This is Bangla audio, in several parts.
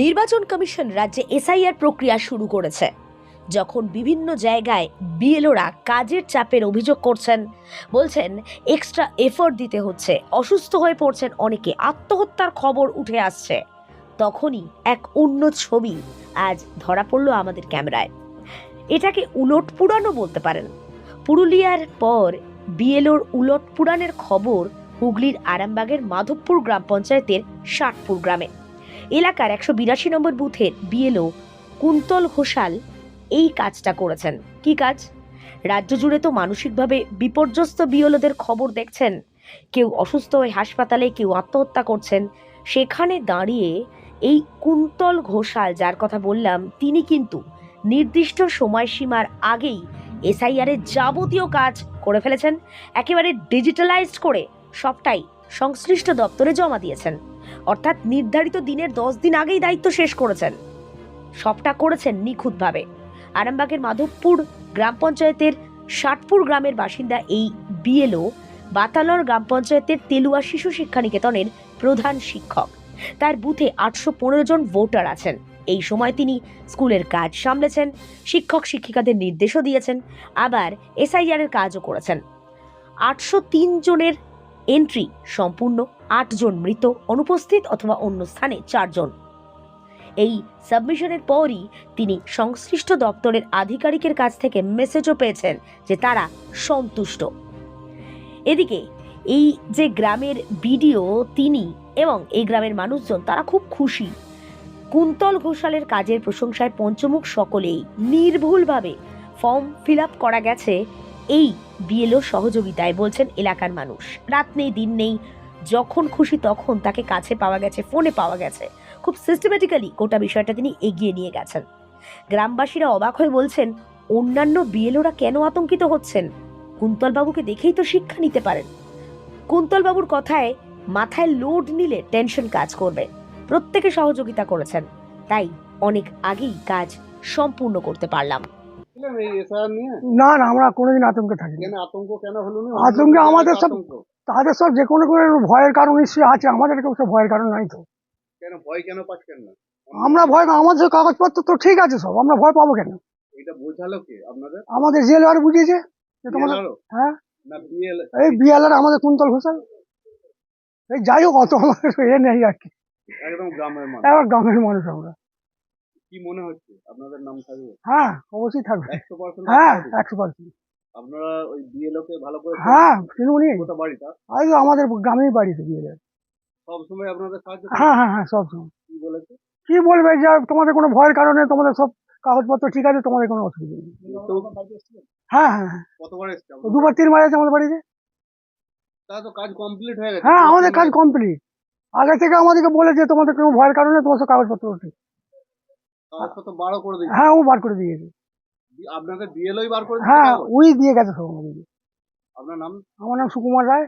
নির্বাচন কমিশন রাজ্যে এসআইআর প্রক্রিয়া শুরু করেছে। যখন বিভিন্ন জায়গায় বিএলওরা কাজের চাপের অভিযোগ করছেন, বলছেন এক্সট্রা এফোর্ট দিতে হচ্ছে, অসুস্থ হয়ে পড়ছেন অনেকে, আত্মহত্যার খবর উঠে আসছে। তখনই এক অন্য ছবি আজ ধরা পড়ল আমাদের ক্যামেরায়। এটাকে উলট পুরানো বলতে পারেন। পুরুলিয়ার পর বিএলওর উলট পুরাণের খবর হুগলির আরামবাগের মাধবপুর গ্রাম পঞ্চায়েতের ষাটপুর গ্রামে। এলাকার একশো বিরাশি নম্বর বুথের বিএলও কুন্তল ঘোষাল এই কাজটা করেছেন। কি কাজ? রাজ্য জুড়ে তো মানসিকভাবে বিপর্যস্ত বিএলওদের খবর দেখছেন। কেউ অসুস্থ হয়ে হাসপাতালে, কেউ আত্মহত্যা করছেন। সেখানে দাঁড়িয়ে এই কুন্তল ঘোষাল যার কথা বললাম, তিনি কিন্তু নির্দিষ্ট সময়সীমার আগেই এসআইআর এর যাবতীয় কাজ করে ফেলেছেন। একেবারে ডিজিটালাইজড করে সবটাই সংশ্লিষ্ট দপ্তরে জমা দিয়েছেন। অর্থাৎ নির্ধারিত দিনের দশ দিন আগেই দায়িত্ব শেষ করেছেন। সবটা করেছেন নিখুঁতভাবে। আরামবাগের মাধবপুর গ্রাম পঞ্চায়েতের ষাটপুর গ্রামের বাসিন্দা এই বিএলও বাতালর গ্রাম পঞ্চায়েতের তেলুয়া শিশু শিক্ষা নিকেতনের প্রধান শিক্ষক। তার বুথে আটশো পনেরো জন ভোটার আছেন। এই সময় তিনি স্কুলের কাজ সামলেছেন, শিক্ষক শিক্ষিকাদের নির্দেশও দিয়েছেন, আবার এসআইআর এর কাজও করেছেন। আটশো তিন জনের এন্ট্রি সম্পূর্ণ আটজন মৃত, অনুপস্থিত অথবা অন্য স্থানে চারজন। এই সাবমিশনের পরই তিনি সংশ্লিষ্ট দপ্তরের আধিকারিকের কাছ থেকে মেসেজও পেয়েছেন যে তারা সন্তুষ্ট। এদিকে এই যে গ্রামের বিডিও তিনি এবং এই গ্রামের মানুষজন, তারা খুব খুশি। কুন্তল ঘোষালের কাজের প্রশংসায় পঞ্চমুখ সকলেই নির্ভুলভাবে ফর্ম ফিল করা গেছে এই বিএলও সহযোগিতায় বলছেন এলাকার মানুষ। রাত নেই, দিন নেই, যখন খুশি তখন তাকে কাছে পাওয়া গেছে, ফোনে পাওয়া গেছে। খুব সিস্টেমেটিক্যালি গোটা বিষয়টা তিনি এগিয়ে নিয়ে গেছেন। গ্রামবাসীরা অবাক হয়ে বলছেন, অন্যান্য বিএলওরা কেন আতঙ্কিত হচ্ছেন? কুন্তলবাবুকে দেখেই তো শিক্ষা নিতে পারেন। কুন্তলবাবুর কথায় মাথায় লোড নিলে টেনশন কাজ করবে। প্রত্যেকে সহযোগিতা করেছেন। তাই অনেক আগেই কাজ সম্পূর্ণ করতে পারলাম। এই নিয়ে? না না আমরা কোনোদিন আতঙ্কে থাকি কেন আতঙ্ক কেন হলো না? আতঙ্কে আমাদের সব-। তাদের সব যে কোনো ভয়ের কারণ নিশ্চয়ই আছে আমাদের কেউ সব ভয়ের কারণ নাই তো। কেন ভয় কেন পাচ্ছেন না? আমরা ভয় না আমাদের কাগজপত্র তো ঠিক আছে সব আমরা ভয় পাবো কেন? এটা বোঝালো কে আপনাদের? আমাদের জেল আর বুঝিয়েছে? যে তোমাদের হ্যাঁ? না বিএল এই বিয়ালার আমাদের কুন্তল ঘোষাল। এই যাই হোক অত আমাদের এ নেই আর কি। একদম গ্রামের মানুষ। এবার গ্রামের মানুষ আমরা। কি মনে হচ্ছে? আপনাদের নাম থাকবে? হ্যাঁ অবশ্যই থাকবে। একশো পার্সেন্ট হ্যাঁ একশো পার্সেন্ট। আপনারা ওই বিএলও কে ভালো করে হ্যাঁ শুনুনি বাড়িটা? আমাদের গ্রামেই বাড়িতে বিয়ে সব সময় আপনাদের সাহায্য হ্যাঁ হ্যাঁ হ্যাঁ সব সময়। কি বলেছে? কি বলবে? যে তোমাদের কোনো ভয়ের কারণে তোমাদের সব কাগজপত্র ঠিক আছে তোমাদের কোনো অসুবিধা নেই। হ্যাঁ হ্যাঁ হ্যাঁ। কতবার এসছে দুবার তিনবার আছে আমাদের বাড়িতে? তো কাজ কমপ্লিট হয়ে গেছে। হ্যাঁ আমাদের কাজ কমপ্লিট আগে থেকে আমাদেরকে বলেছে তোমাদের কোনো ভয়ের কারণে তোমার সব কাগজপত্র ঠিক কাগজপত্র তো বারো করে দিচ্ছে হ্যাঁ। ও বার করে দিয়েছে। আপনাদের বিএলওই বার করে হ্যাঁ? ওই দিয়ে গেছে সব আমাদেরকে আপনার নাম? আমার নাম সুকুমার রায়।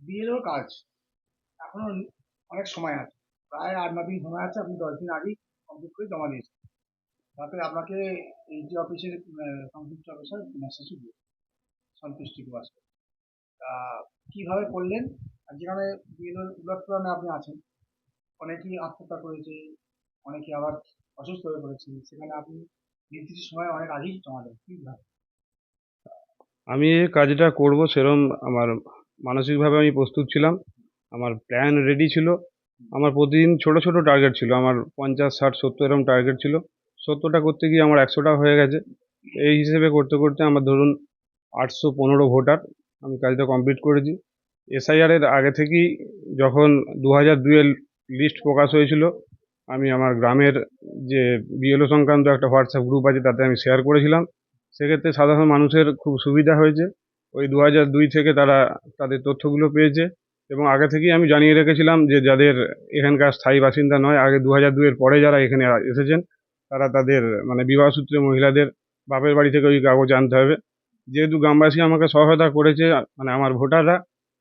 বিএলওর কাজ। এখনও অনেক সময় আছে। প্রায় আট ন দিন সময় আছে আপনি দশ দিন আগেই কমপ্লিট করে জমা দিয়েছেন। তাতে আপনাকে এইচডি অফিসের আহ, সংশ্লিষ্ট অফিসার মেসেজও দিয়ে সন্তুষ্টি প্রকাশ। তা কীভাবে করলেন? আর যেখানে বিএলওর উলটপুরাণে আপনি আছেন? অনেকেই আত্মহত্যা করেছে, অনেকে আবার অসুস্থ হয়ে পড়েছে। সেখানে আপনি নির্দিষ্ট সময় অনেক আগেই জমা দেন কীভাবে আমি এই কাজটা করব সেরম আমার মানসিকভাবে আমি প্রস্তুত ছিলাম, আমার প্ল্যান রেডি ছিল। আমার প্রতিদিন ছোট ছোট টার্গেট ছিল, আমার পঞ্চাশ, ষাট, সত্তর এরকম টার্গেট ছিল। সত্তরটা করতে গিয়ে আমার একশোটা হয়ে গেছে। এই হিসেবে করতে করতে আমার ধরুন আটশো পনেরো ভোটার আমি কাজটা কমপ্লিট করেছি। এসআইআর এর আগে থেকেই যখন দু হাজার দুয়ের লিস্ট প্রকাশ হয়েছিল। আমি আমার গ্রামের যে বিএলও সংক্রান্ত একটা হোয়াটসঅ্যাপ গ্রুপ আছে, তাতে আমি শেয়ার করেছিলাম। সেক্ষেত্রে সাধারণ মানুষের খুব সুবিধা হয়েছে। ওই দু দুই থেকে তারা তাদের তথ্যগুলো পেয়েছে এবং আগে থেকেই আমি জানিয়ে রেখেছিলাম যে যাদের এখানকার স্থায়ী বাসিন্দা নয়, আগে দু হাজার দুইয়ের পরে যারা এখানে এসেছেন, তারা তাদের মানে বিবাহসূত্রে মহিলাদের বাপের বাড়ি থেকে ওই কাগজ আনতে হবে। যেহেতু গ্রামবাসী আমাকে সহায়তা করেছে মানে আমার ভোটাররা,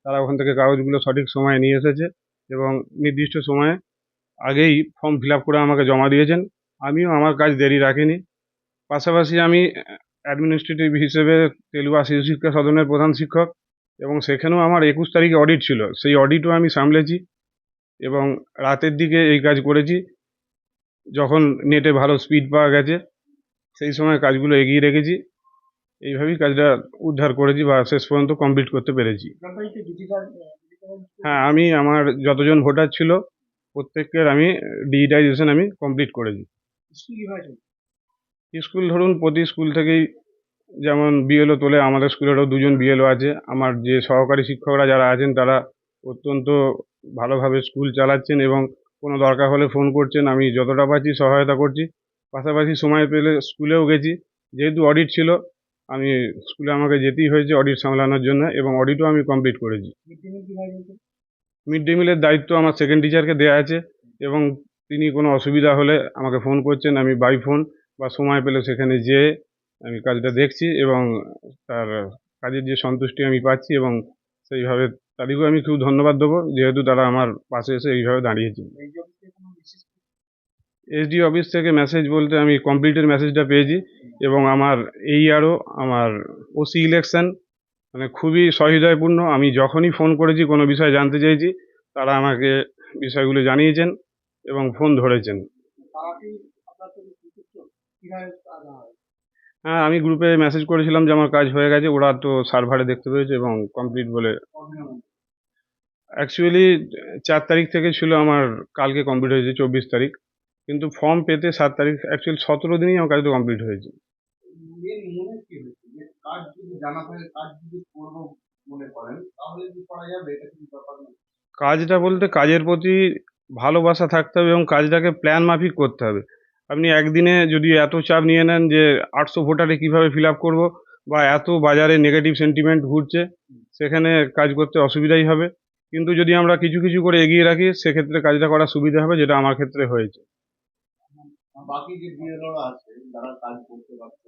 তারা ওখান থেকে কাগজগুলো সঠিক সময়ে নিয়ে এসেছে। এবং নির্দিষ্ট সময়ে আগেই ফর্ম ফিল করে আমাকে জমা দিয়েছেন। আমিও আমার কাজ দেরি রাখিনি। পাশাপাশি আমি অ্যাডমিনিস্ট্রেটিভ হিসেবে তেলুয়া শিশু শিক্ষা সদনের প্রধান শিক্ষক এবং সেখানেও আমার একুশ তারিখে অডিট ছিল। সেই অডিটও আমি সামলেছি এবং রাতের দিকে এই কাজ করেছি। যখন নেটে ভালো স্পিড পাওয়া গেছে, সেই সময় কাজগুলো এগিয়ে রেখেছি। এইভাবেই কাজটা উদ্ধার করেছি বা শেষ পর্যন্ত কমপ্লিট করতে পেরেছি। হ্যাঁ আমি আমার যতজন ভোটার ছিল প্রত্যেকের আমি ডিজিটাইজেশন আমি কমপ্লিট করেছি। স্কুল স্কুল ধরুন প্রতি স্কুল থেকেই যেমন বিএলও তোলে আমাদের স্কুলেরও দুজন বিএলও আছে। আমার যে সহকারী শিক্ষকরা যারা আছেন তারা অত্যন্ত ভালোভাবে স্কুল চালাচ্ছেন এবং কোনো দরকার হলে ফোন করছেন। আমি যতটা পারছি সহায়তা করছি। পাশাপাশি সময় পেলে স্কুলেও গেছি। যেহেতু অডিট ছিল আমি স্কুলে আমাকে যেতেই হয়েছে অডিট সামলানোর জন্য এবং অডিটও আমি কমপ্লিট করেছি। মিড ডে মিলের দায়িত্ব আমার সেকেন্ড টিচারকে দেওয়া আছে এবং তিনি কোনো অসুবিধা হলে আমাকে ফোন করছেন, আমি বাই ফোন বা সময় পেলে সেখানে যেয়ে আমি কাজটা দেখছি এবং তার কাজের যে সন্তুষ্টি আমি পাচ্ছি এবং সেইভাবে তাদেরকেও আমি খুব ধন্যবাদ দেবো, যেহেতু তারা আমার পাশে এসে এইভাবে দাঁড়িয়েছে এই যে অফিসে কোনো বিশেষ এসডি অফিস থেকে মেসেজ বলতে আমি কমপ্লিটের মেসেজটা পেয়েছি এবং আমার এই আরও আমার ওসি ইলেকশন মানে খুবই সহৃদয়পূর্ণ। আমি যখনই ফোন করেছি, কোনো বিষয় জানতে চাইছি, তারা আমাকে বিষয়গুলো জানিয়েছেন এবং ফোন ধরেছেন। হ্যাঁ আমি গ্রুপে মেসেজ করেছিলাম যে আমার কাজ হয়ে গেছে, ওরা তো সার্ভারে দেখতে পেয়েছে এবং কমপ্লিট বলে। অ্যাকচুয়ালি চার তারিখ থেকে ছিল আমার, কালকে কমপ্লিট হয়েছে, চব্বিশ তারিখ। কিন্তু ফর্ম পেতে সাত তারিখ অ্যাকচুয়ালি সতেরো দিনই আমার কাজটা কমপ্লিট হয়েছে। কাজটা বলতে কাজের প্রতি ভালোবাসা থাকতে হবে এবং কাজটাকে প্ল্যান মাফিক করতে হবে। আপনি একদিনে যদি এত চাপ নিয়ে নেন যে আটশো ভোটারে কীভাবে ফিল আপ করব বা এত বাজারে নেগেটিভ সেন্টিমেন্ট ঘুরছে সেখানে কাজ করতে অসুবিধাই হবে। কিন্তু যদি আমরা কিছু কিছু করে এগিয়ে রাখি সেক্ষেত্রে কাজটা করা সুবিধা হবে যেটা আমার ক্ষেত্রে হয়েছে। বাকি যে বিএলওরা আছে, যারা কাজ করতে পারছে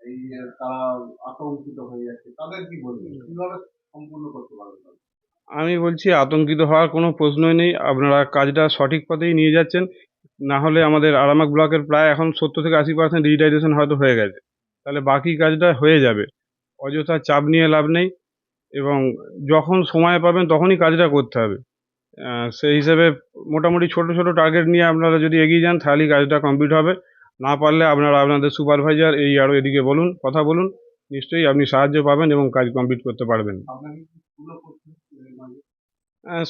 এই তারা আতঙ্কিত হয়ে যাচ্ছে, তাদের কি বলবেন? কীভাবে সম্পূর্ণ করতে পারবে তারা? আমি বলছি, আতঙ্কিত হওয়ার কোনো প্রশ্নই নেই। আপনারা কাজটা সঠিক পথেই নিয়ে যাচ্ছেন। না হলে আমাদের আরামাক ব্লকের প্রায় এখন সত্তর থেকে আশি পার্সেন্ট ডিজিটাইজেশন হয়তো হয়ে গেছে। তাহলে বাকি কাজটা হয়ে যাবে। অযথা চাপ নিয়ে লাভ নেই এবং যখন সময় পাবেন তখনই কাজটা করতে হবে। সেই হিসেবে মোটামুটি ছোট ছোট টার্গেট নিয়ে আপনারা যদি এগিয়ে যান তাহলেই কাজটা কমপ্লিট হবে। না পারলে আপনারা আপনাদের সুপারভাইজার এই আরও এদিকে বলুন কথা বলুন। নিশ্চয়ই আপনি সাহায্য পাবেন এবং কাজ কমপ্লিট করতে পারবেন।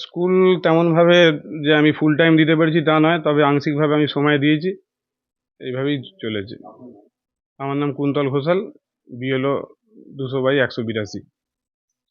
স্কুল তেমনভাবে যে আমি ফুল টাইম দিতে পেরেছি তা নয় তবে আংশিকভাবে আমি সময় দিয়েছি। এইভাবেই চলেছে। আমার নাম কুন্তল ঘোষাল বিএলও দুশো বাই একশো বিরাশি।